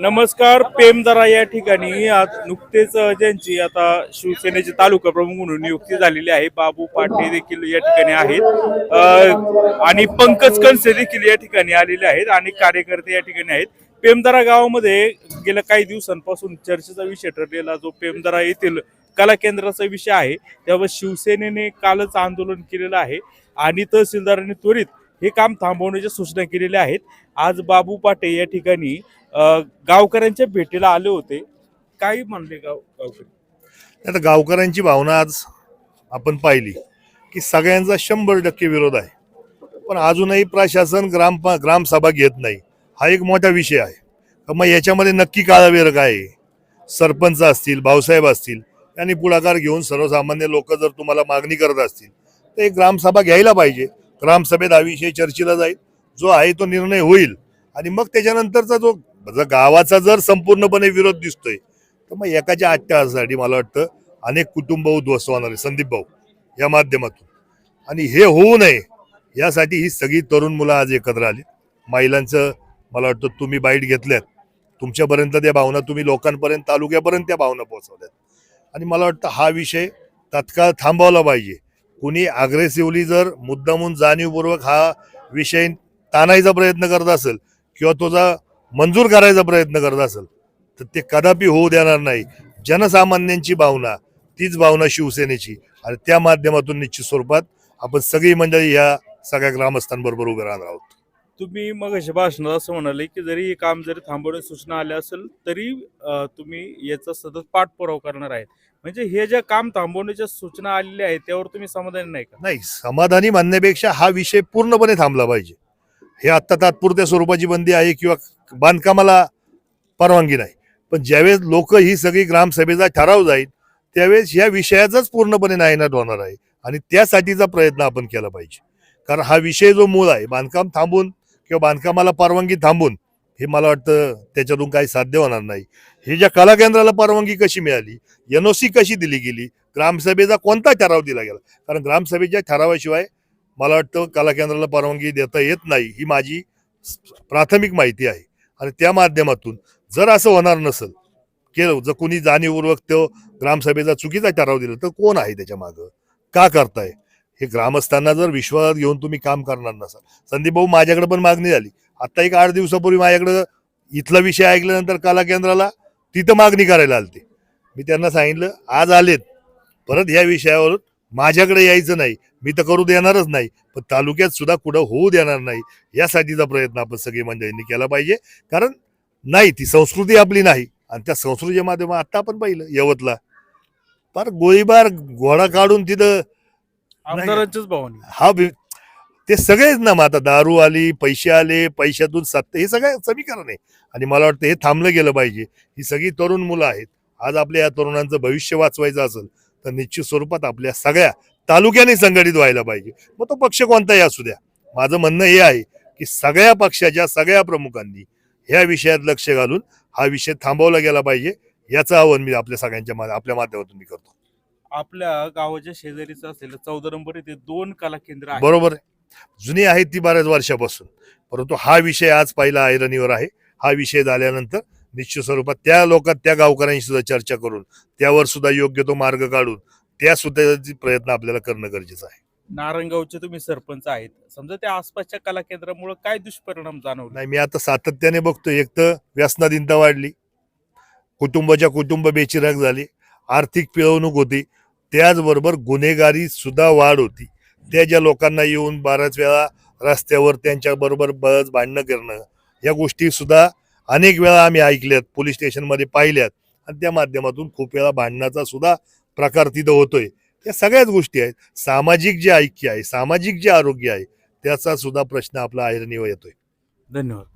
नमस्कार पेमदरा या ठिकाणी आज नुकतेच ज्यांची आता शिवसेनेचे तालुका प्रमुख म्हणून नियुक्ती झालेली आहे बाबू पाटे देखील या ठिकाणी आहेत. आणि पंकज कणसे देखील या ठिकाणी आलेले आहेत आणि कार्यकर्ते या ठिकाणी आहेत. पेमदरा गावामध्ये गेल्या काही दिवसांपासून चर्चेचा विषय ठरलेला जो पेमदरा येथील कला केंद्राचा विषय आहे त्यावर शिवसेनेने कालच आंदोलन केलेलं आहे. आणि तहसीलदारांनी त्वरित हे काम थांबवण्याच्या सूचना केलेल्या आहेत. आज बाबू पाटे या ठिकाणी गावकऱ्यांच्या भेटीला आले होते. काय म्हणले गाव गावकरी? आता गावकऱ्यांची भावना आज आपण पाहिली की सगळ्यांचा शंभर टक्के विरोध आहे. पण अजूनही प्रशासन ग्राम ग्रामसभा घेत नाही. हा एक मोठा विषय आहे. मग याच्यामध्ये नक्की काळावेर काय सरपंच असतील भाऊसाहेब असतील यांनी पुढाकार घेऊन सर्वसामान्य लोक जर तुम्हाला मागणी करत असतील तर एक ग्रामसभा घ्यायला पाहिजे. ग्रामसभेत हा विषय चर्चेला जाईल. जो आहे तो निर्णय होईल. आणि मग त्याच्यानंतरचा जो जर गावाचा जर संपूर्णपणे विरोध दिसतोय तर मग एकाच्या आत्यासाठी मला वाटतं अनेक कुटुंब उद्ध्वस्त होणार आहे संदीप भाऊ या माध्यमातून. आणि हे होऊ नये यासाठी ही सगळी तरुण मुलं आज एकत्र आली. महिलांचं मला वाटतं तुम्ही बाईट घेतल्यात. तुमच्यापर्यंत त्या भावना तुम्ही लोकांपर्यंत तालुक्यापर्यंत त्या भावना पोहोचवल्यात. आणि मला वाटतं हा विषय तात्काळ थांबवला पाहिजे. कुणी अग्रेसिव्हली जर मुद्दामून जाणीवपूर्वक हा विषय ताणायचा प्रयत्न करत असेल किंवा तुझा मंजूर करायचा प्रयत्न करत असेल तर ते कदापि होऊ देणार नाही. जनसामान्यांची भावना तीच भावना शिवसेनेची. आणि त्या माध्यमातून निश्चित स्वरूपात आपण सगळी मंडळी ह्या सगळ्या ग्रामस्थांबरोबर उभे राहणार आहोत. तुम्ही मग भाषणात असं म्हणाले की जरी हे काम जरी थांबवण्याची सूचना आल्या असेल तरी तुम्ही याचा सतत पाठपुरावा करणार आहेत. म्हणजे हे जे काम थांबवण्याच्या सूचना आलेल्या आहेत त्यावर तुम्ही समाधानी नाही का? नाही समाधानी म्हणण्यापेक्षा हा विषय पूर्णपणे थांबला पाहिजे. हे आत्ता तात्पुरत्या स्वरूपाची बंदी आहे किंवा बांधकामाला परवानगी नाही. पण ज्यावेळेस लोक ही सगळी ग्रामसभेचा ठराव जाईल त्यावेळेस या विषयाचाच पूर्णपणे नायनाट होणार आहे. आणि त्यासाठीचा प्रयत्न आपण केला पाहिजे. कारण हा विषय जो मूळ आहे बांधकाम थांबून किंवा बांधकामाला परवानगी थांबून हे मला वाटतं त्याच्यातून काही साध्य होणार नाही. हे ज्या कला केंद्राला परवानगी कशी मिळाली एनओसी कशी दिली गेली ग्रामसभेचा कोणता ठराव दिला गेला? कारण ग्रामसभेच्या ठरावाशिवाय मला वाटतं कला केंद्राला परवानगी देता येत नाही ही माझी प्राथमिक माहिती आहे. आणि त्या माध्यमातून जर असं होणार नसेल केलं जर कोणी जाणीवपूर्वक तो ग्रामसभेचा चुकीचा ठराव दिला तर कोण आहे त्याच्या मागं? का करताय? हे ग्रामस्थांना जर विश्वासात घेऊन तुम्ही काम करणार नसाल. संदीप भाऊ माझ्याकडे पण मागणी झाली. आत्ता एक आठ दिवसापूर्वी माझ्याकडे इथला विषय ऐकल्यानंतर कला केंद्राला तिथं मागणी करायला आलते. मी त्यांना सांगितलं आज आलेत. परत ह्या विषयावर माझ्याकडे यायचं नाही. मी तर करू देणारच नाही. पण तालुक्यात सुद्धा कुठं होऊ देणार नाही यासाठीचा प्रयत्न आपण सगळी मंडळींनी केला पाहिजे. कारण नाही ती संस्कृती आपली नाही. आणि त्या संस्कृतीच्या माध्यमात आत्ता आपण पाहिलं यवतला. फार गोळीबार घोडा काढून तिथं आमदारांच्याच भावनी. हा ते सगळेच ना मग आता दारू आली पैसे आले पैशातून सत्य हे सगळं समीकरण आहे. आणि मला वाटतं हे थांबलं गेलं पाहिजे. ही सगळी तरुण मुलं आहेत. आज आपल्या या तरुणांचं भविष्य वाचवायचं असेल तर निश्चित स्वरूपात आपल्या सगळ्या तालुक्याने संघटित व्हायला पाहिजे. मग तो पक्ष कोणताही असू द्या. माझं म्हणणं हे आहे की सगळ्या पक्षाच्या सगळ्या प्रमुखांनी ह्या विषयात लक्ष घालून हा विषय थांबवला गेला पाहिजे. याचं आव्हान मी आपल्या सगळ्यांच्या मा- आपल्या माध्यमातून मी करतो. आपल्या गावाच्या शेजारीच असलेलं चौदा नंबर येथे दोन कला केंद्र बरोबर आहे. जुनी आहेत ती बऱ्याच वर्षापासून. परंतु हा विषय आज पहिला ऐरणीवर आहे. हा विषय झाल्यानंतर निश्चित स्वरूपात त्या लोकात त्या गावकऱ्यांशी सुद्धा चर्चा करून त्यावर सुद्धा योग्य तो मार्ग काढून त्या सुद्धा प्रयत्न आपल्याला करणं गरजेचं आहे. नारंगावचे तुम्ही सरपंच आहेत. समजा त्या आसपासच्या कला केंद्रामुळे काय दुष्परिणाम जाणवले? नाही मी आता सातत्याने बघतोय. एक तर व्यसनाधीनता वाढली. कुटुंबाच्या कुटुंब बेचिराग झाली. आर्थिक पिळवणूक होती. त्याचबरोबर गुन्हेगारी सुद्धा वाढ होती. त्या ज्या लोकांना येऊन बऱ्याच वेळा रस्त्यावर त्यांच्याबरोबर बस बळच भांडणं करणं या गोष्टी सुद्धा अनेक वेळा आम्ही ऐकल्यात पोलीस स्टेशनमध्ये पाहिल्यात. आणि त्या माध्यमातून खूप वेळा भांडणाचा सुद्धा प्रकार तिथं होतोय. या सगळ्याच गोष्टी आहेत. सामाजिक जे ऐक्य आहे सामाजिक जे आरोग्य आहे त्याचा सुद्धा प्रश्न आपला ऐरणीवर येतोय. धन्यवाद.